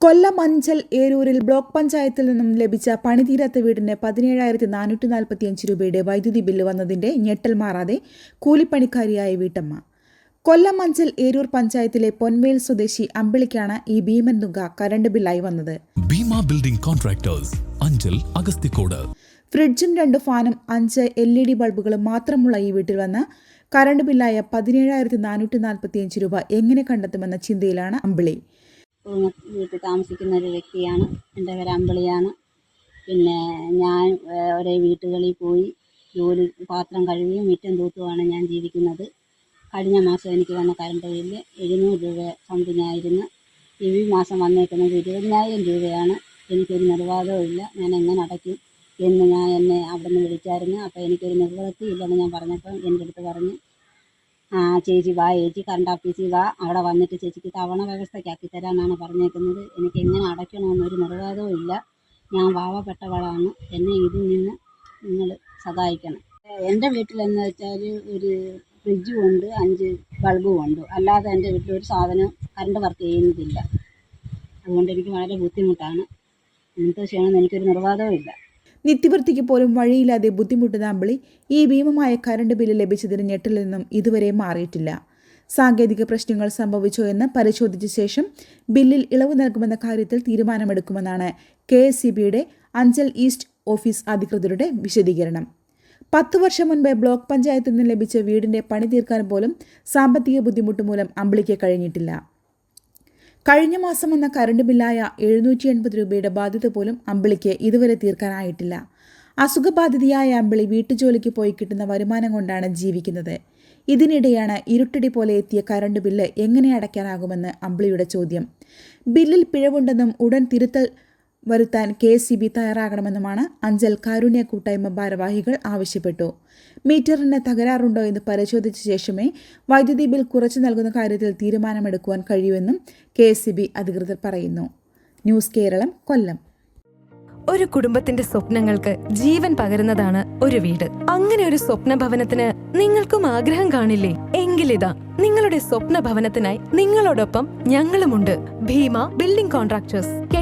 Kollam Anchal ഏരൂരിൽ block പഞ്ചായത്തിൽ നിന്നും ലഭിച്ച പണിതീരാത്ത വീടിന് പതിനേഴായിരത്തി നാനൂറ്റി നാൽപ്പത്തി അഞ്ച് രൂപയുടെ വൈദ്യുതി ബില്ല് വന്നതിന്റെ ഞെട്ടൽ മാറാതെ കൂലിപ്പണിക്കാരിയായ വീട്ടമ്മ. കൊല്ലം അഞ്ചൽ ഏരൂർ പഞ്ചായത്തിലെ പൊൻവേൽ സ്വദേശി അമ്പിളിക്കാണ് ഈ ഭീമൻ തുക കരണ്ട് ബില്ലായി വന്നത്. Bhima building contractors Anchal Agasthikode. ഫ്രിഡ്ജും രണ്ട് ഫാനും അഞ്ച് എൽ ഇ ഡി ബൾബുകളും മാത്രമുള്ള ഈ വീട്ടിൽ വന്ന് കരണ്ട് ബില്ലായ പതിനേഴായിരത്തി നാനൂറ്റി നാൽപ്പത്തിയഞ്ച് രൂപ എങ്ങനെ കണ്ടെത്തുമെന്ന ചിന്തയിലാണ് അമ്പിളി. വീട്ടിൽ താമസിക്കുന്ന ഒരു വ്യക്തിയാണ്. എന്റെ പേര് പിന്നെ ഞാൻ ഒരേ വീട്ടുകളിൽ പോയി ജോലി പാത്രം കഴുകിയും മുറ്റം തൂത്തുമാണ് ഞാൻ ജീവിക്കുന്നത്. കഴിഞ്ഞ മാസം എനിക്ക് വന്ന കറണ്ട് ബില്ല് എഴുന്നൂറ് രൂപ സംതിങ് ആയിരുന്നു ഈ മാസം വന്നേക്കുന്നത് ഇരുപതിനായിരം രൂപയാണ്. എനിക്കൊരു നിർവാഹവും ഇല്ല. ഞാൻ എങ്ങനെ അടയ്ക്കും എന്ന് ഞാൻ എന്നെ അവിടെ നിന്ന് വിളിച്ചായിരുന്നു. അപ്പോൾ എനിക്കൊരു നിർവൃത്തി ഇല്ലെന്ന് ഞാൻ പറഞ്ഞപ്പോൾ എന്റെ അടുത്ത് പറഞ്ഞ് ആ ചേച്ചി വാ ചേച്ചി കറണ്ട് ഓഫീസിൽ വാ. അവിടെ വന്നിട്ട് ചേച്ചിക്ക് തവണ വ്യവസ്ഥയ്ക്കാക്കി തരാനാണ് പറഞ്ഞേക്കുന്നത്. എനിക്ക് എങ്ങനെ അടയ്ക്കണമെന്നൊരു നിർവാഹവും ഇല്ല. ഞാൻ വാവപ്പെട്ടവളാണ് എന്നെ ഇതിൽ നിന്ന് നിങ്ങൾ സഹായിക്കണം. എന്റെ വീട്ടിലെന്ന് വെച്ചാൽ ഒരു ഫ്രിഡ്ജും ഉണ്ട് അഞ്ച് ബൾബും ഉണ്ട്. അല്ലാതെ എന്റെ വീട്ടിൽ ഒരു സാധനം കറണ്ട് വർക്ക് ചെയ്യുന്നതില്ല. അതുകൊണ്ട് എനിക്ക് വളരെ ബുദ്ധിമുട്ടാണ്. എന്ത് ചെയ്യണമെന്ന് എനിക്കൊരു നിർവാഹവും ഇല്ല. നിത്യവൃത്തിക്ക് പോലും വഴിയില്ലാതെ ബുദ്ധിമുട്ടുന്ന അമ്പിളി ഈ ഭീമമായ കരണ്ട് ബില്ല് ലഭിച്ചതിന് ഞെട്ടിൽ നിന്നും ഇതുവരെ മാറിയിട്ടില്ല. സാങ്കേതിക പ്രശ്നങ്ങൾ സംഭവിച്ചോ എന്ന് പരിശോധിച്ച ശേഷം ബില്ലിൽ ഇളവ് നൽകുമെന്ന കാര്യത്തിൽ തീരുമാനമെടുക്കുമെന്നാണ് കെ എസ് സി ബിയുടെ അഞ്ചൽ ഈസ്റ്റ് ഓഫീസ് അധികൃതരുടെ വിശദീകരണം. പത്ത് വർഷം മുൻപ് ബ്ലോക്ക് പഞ്ചായത്തിൽ നിന്ന് ലഭിച്ച വീടിന്റെ പണി തീർക്കാൻ പോലും സാമ്പത്തിക ബുദ്ധിമുട്ട് മൂലം അമ്പിളിക്ക് കഴിഞ്ഞിട്ടില്ല. കഴിഞ്ഞ മാസം വന്ന കറണ്ട് ബില്ലായ എഴുന്നൂറ്റി എൺപത് രൂപയുടെ ബാധ്യത പോലും അമ്പിളിക്ക് ഇതുവരെ തീർക്കാനായിട്ടില്ല. അസുഖബാധിതയായ അമ്പിളി വീട്ടുജോലിക്ക് പോയി കിട്ടുന്ന വരുമാനം കൊണ്ടാണ് ജീവിക്കുന്നത്. ഇതിനിടെയാണ് ഇരുട്ടടി പോലെ എത്തിയ കറണ്ട് ബില്ല് എങ്ങനെ അടയ്ക്കാനാകുമെന്ന് അമ്പിളിയുടെ ചോദ്യം. ബില്ലിൽ പിഴവുണ്ടെന്നും ഉടൻ തിരുത്തൽ വരുത്താൻ കെ സി ബി തയ്യാറാകണമെന്നുമാണ് അഞ്ചൽ കാരുണ്യ കൂട്ടായ്മ ഭാരവാഹികൾ ആവശ്യപ്പെട്ടു. മീറ്ററിന് തകരാറുണ്ടോ എന്ന് പരിശോധിച്ച ശേഷമേ വൈദ്യുതി ബിൽ കുറച്ചു നൽകുന്ന കാര്യത്തിൽ തീരുമാനമെടുക്കുവാൻ കഴിയൂവെന്നും കെ അധികൃതർ പറയുന്നു. ന്യൂസ് കേരളം കൊല്ലം. ഒരു കുടുംബത്തിന്റെ സ്വപ്നങ്ങൾക്ക് ജീവൻ പകരുന്നതാണ് ഒരു വീട്. അങ്ങനെ ഒരു സ്വപ്ന ഭവനത്തിന് നിങ്ങൾക്കും ആഗ്രഹം കാണില്ലേ? എങ്കിലിതാ നിങ്ങളുടെ സ്വപ്ന ഭവനത്തിനായി നിങ്ങളോടൊപ്പം ഞങ്ങളുമുണ്ട്. Bhima building contractors.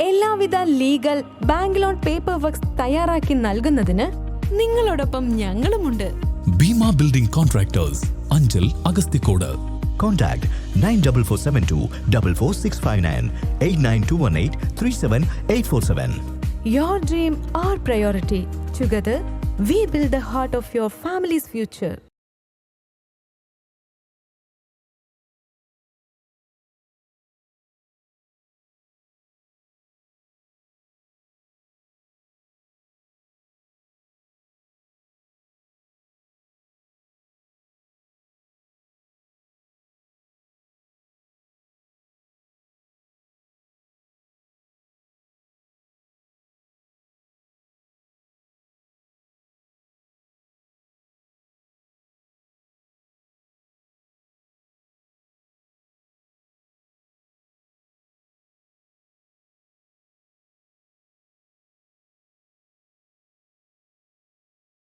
എല്ലാവിധ legal bank loan paper works തയ്യാറാക്കി നൽകുന്നതിന് നിങ്ങളോടൊപ്പം ഞങ്ങളുമുണ്ട് Bhima building contractors Anchal Agasthikode Contact 94472 44659 89218 37847. Your dream, our priority. Together, we build the heart of your family's future.